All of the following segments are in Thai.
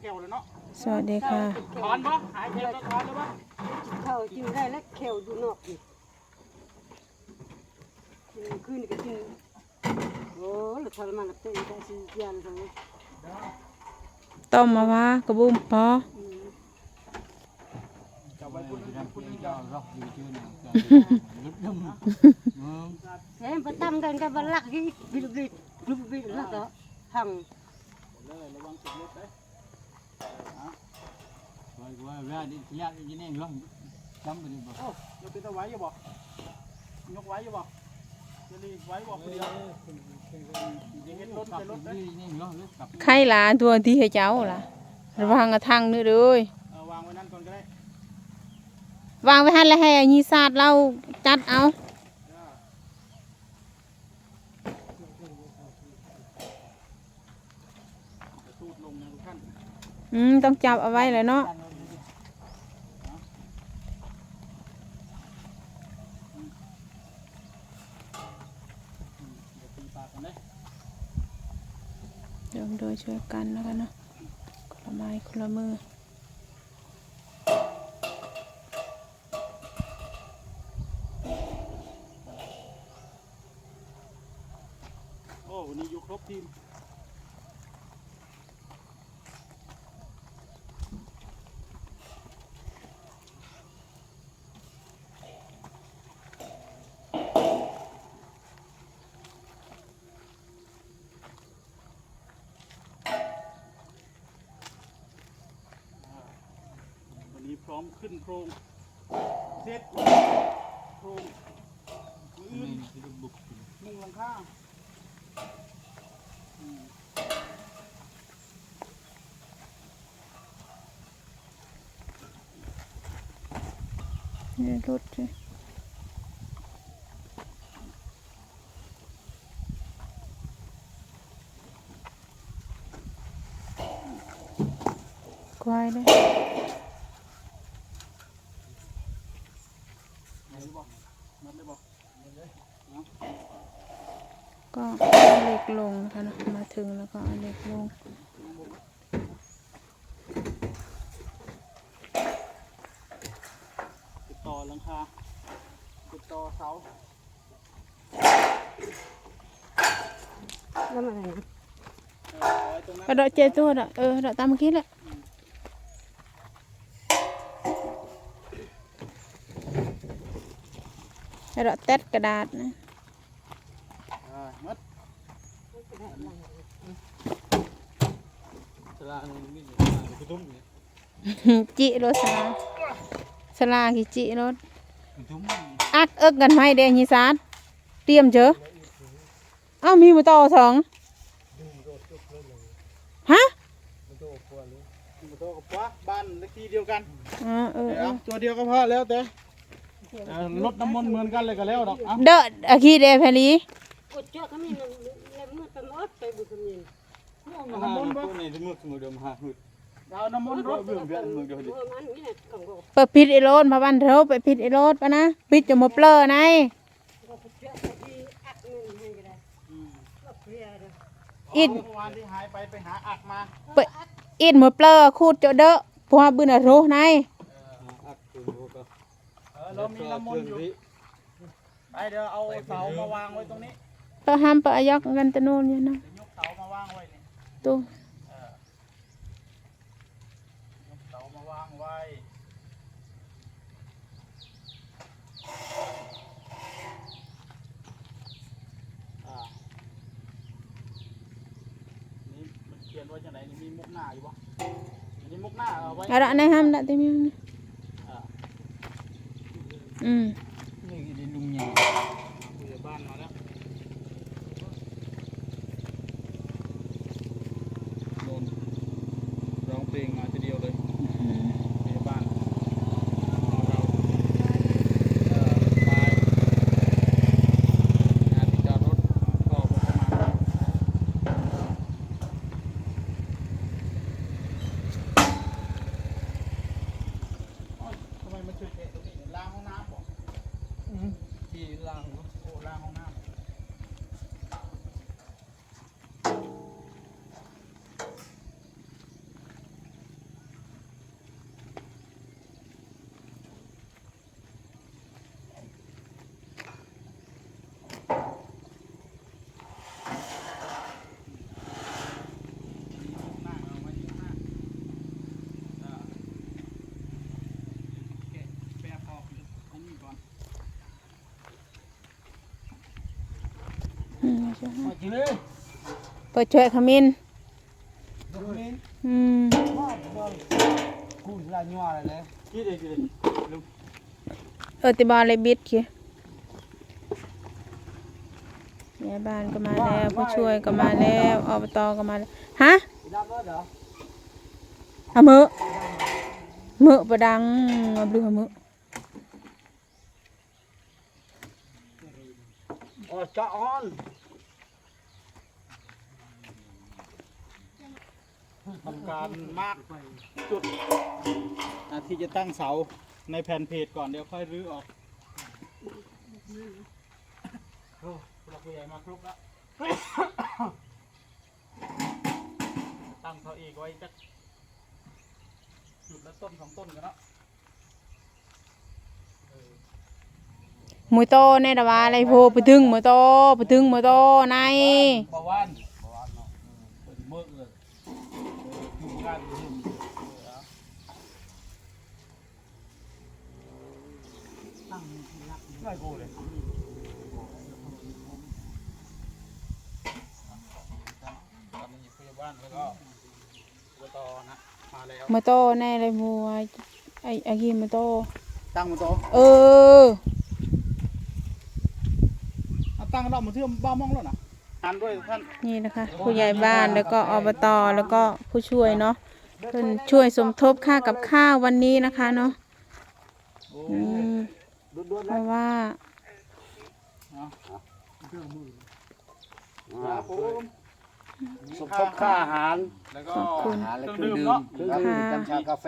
แก้วเลยเนาะสวัสดีค่ะ ถอนบ่หายเจ็บแล้วถอนแล้วบ่เข้ากินได้แล้วแขวดูนอกอีกกินขึ้นก็กินโอ้แล้วทรมานเต้นได้สิยันทั้งนี้ต้มมาว่ากระบุ้มพออืมจะไว้พุ่นพุ่นพุ่นนี่เจ้าล็อกอยู่ชื่อนะลุดดำมึงเฮ้ยไปตำกันกับบัลลักอีกบิดบิดบิดบิดแล้วก็หังเลยระวัง ติดรถเด้ว่าว่าเวลาที่ยากยิ่งเองล็อกจำไปเลยบ่โอ้ยกเป็นตะไว้อยู่บ่ยกไว้อยู่บ่จะรีไว้บ่คนเดียวยิงเห็นรถไปรถเด้นี่นี่ล็อกเลยกลับไข่หลานตัวที่ให้เจ้าล่ะระวังกระทังนึเด้อยเออวางไว้นั่นก่อนก็ได้วางไว้ให้แล้วให้อันนี้ซาดเราจัดเอา จะสูดลงนะทุกท่าน อืมต้องจับเอาไว้เลยเนาะเดี๋ยวตีปากกันเด้เดี๋ยวโดยช่วยกันแล้วกันเนาะคนละไม้คนละมือโอ้วันนี้อยู่ครบทีม ร้อมขึ้นโครงเสร็จโครงมืออื่นนี่คือบุกมุงหลังคาอืมนี่รถสิควายเลย ไหนรู้บ่มัดเลยบ่ ก็เอาเห ล็กลงนะคะเนาะมาถึงแล้วก็เอาเหล็กลงติดต่อหลังคาติดต่อเสาแล้วมันอะไรนะเออเอาไว้ตรงนั้นกระโดดเจตัวดอกเออดอกตามเมื่อกี้แหละกระโดดเต็ดกระดาษนะ อ่ามัด สลานี่คือตุ้มเนี่ยจิรถสลาสลากี่จิรถคือตุ้มอักเอิกกันไหมเดนยิสานเตรียมเจอเอ้ามีมาต่อสองฮะมันโตกับว่าบ้านเลขที่เดียวกันอ่าเออเอเอาอตัวเดียวก็พอแล้วแต่เออรถน้ำมนต์เหมือนกันเลยก็แล้วดอกเอาเด้ออะคีเดเพลีกดเจาะขมิ้นแล้วมือตำอดไปบุกขมิ้น เอาน้ำมนต์บ่ตัวนี้ที่มือสมุดเดิมหาหืดเอาน้ำมนต์รถเบื่อเบื่อมือเดียวดิเออมันนี่แหละของก็เปิดพิษไอโรดมาบ้านเธอไปพิษไอโรดปะนะพิษจะมาเปลือไงก็เจาะที่อักนี่ให้ก็ได้อืมก็เพลียเด้ออิดเมื่อวานที่หายไปไปหาอักมาเปิดอิดมาเปลือคูดเจาะเด้อพวกบืนอะโรไงอักตัวก็เออเรามีน้ำมนต์อยู่ไปเดี๋ยวเอาเสามาวางไว้ตรงนี้เปิดห้ามเปิดอายกกันตะนูนอยู่นะเดี๋ยวยกเสามาวางไว้นี่ ตู้เออยกเสามาวางไว้อ่านี่มันเขียนไว้จังไหนนี่มีมุกหน้าอยู่ปะอันนี้มุกหน้าเอาไว้เอาละในห้ามละเต็มยังนะอ่าอืมนี่ดิลุงใหญ่ ผู้ใหญ่บ้านมาแล้วโดนร้องเพลงมาทีเดียวเลยผู้ใหญ่บ้านของเราเอ่อไปงานที่จอดรถก็ประมาณโอ๊ยทำไมมันจุดเด่นตรงนี้เนี่ยล้างห้องน้ำบอก ช่วยให้ มาจื้อ เปิดช่วยขมิ้นดอกมินอืมมาบอลกูลาญัวอะไรเลยกี่เด็กกี่เด็กลูกเออติบอลเลยบิดเคียแม่บ้านก็มาแล้วผู้ช่วยก็มาแล้วอบตก็มาแล้วฮะดำแล้วเหรอเอามือมือประดังเอาบลือเอามืออ๋อจะออน ทำการมาร์กจุดอะที่จะตั้งเสาในแผ่นเพจก่อนเดี๋ยวค่อยรื้อออกโอ้เราผู้ใหญ่มาครบแล้ว ตั้งเขาอีกไว้จักจุดละต้นสองต้นกันเนาะหมูโตในระวาอะไรโพไปถึงหมูโตไปถึงหมูโตในบาวันบาวันเนาะเปิดเมื่อเลยเอออยู่กันอยู่นี่เออ เอาตั้งได้โตอนนี้พยาบาลแล้วก็ตัวต่อะมาแล้วหมูไรโพไอ้ไอ้อกีมูโตตั้งมาโตเออตั้งเรามาเชื่อมบ้ามองแล้วนะอ่านด้วยท่านนี่นะคะ ผู้ใหญ่บ้านแล้วก็อบตแล้วก็ผู้ช่วยเนาะเพิ่อนช่วยสมทบค่ากับข้าววันนี้นะคะเนาะอืม ด้วนเพราะว่าครับผมสมทบค่าอาหาร แล้วก็ขอบคุณเคหาและรื่องเครื่องดื่มดื่มเนาะ เครื่องดื่มค่ะน้ำชากาแฟ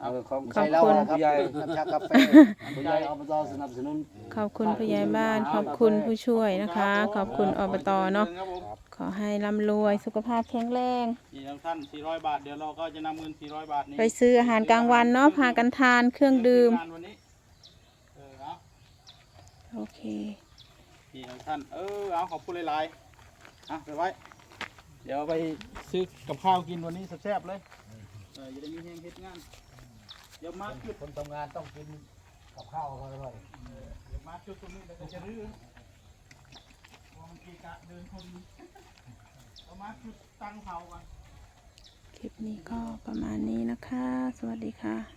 เออของขอบใช้เราคุณนะครับน้ำชากาแฟผู้ใหญ่อบตสนับสนุน ขอบคุณผู้ใหญ่บ้าน ขอบคุณผู้ช่วยนะคะ ขอบคุณอบตเนาะ ครับผมขอให้ร่ำรวย สุขภาพแข็งแรง นี่ทุกท่าน 400 บาท เดี๋ยวเราก็จะนำเงิน 400 บาทนี้ไปซื้ออาหารกลางวันเนาะ พากันทานเครื่องดื่มงานวันนี้เออเอา โอเคนี่ทุกท่าน เออ เอาขอบคุณหลายๆอะไปไว้ เดี๋ยวไปซื้อกับข้าวกินวันนี้แซ่บๆเลยเออจะได้มีแห้งเฮ็ดงานเดี๋ยวมาจุดคนทำงานต้องกินกับข้าวเขาด้วยเดี๋ยวมาจุดตรงนี้แล้วก็จะรื้อเพราะมันเกะกะเดินคนเอามาจุดตั้งเสาก่อนคลิปนี้ก็ประมาณนี้นะคะ สวัสดีค่ะ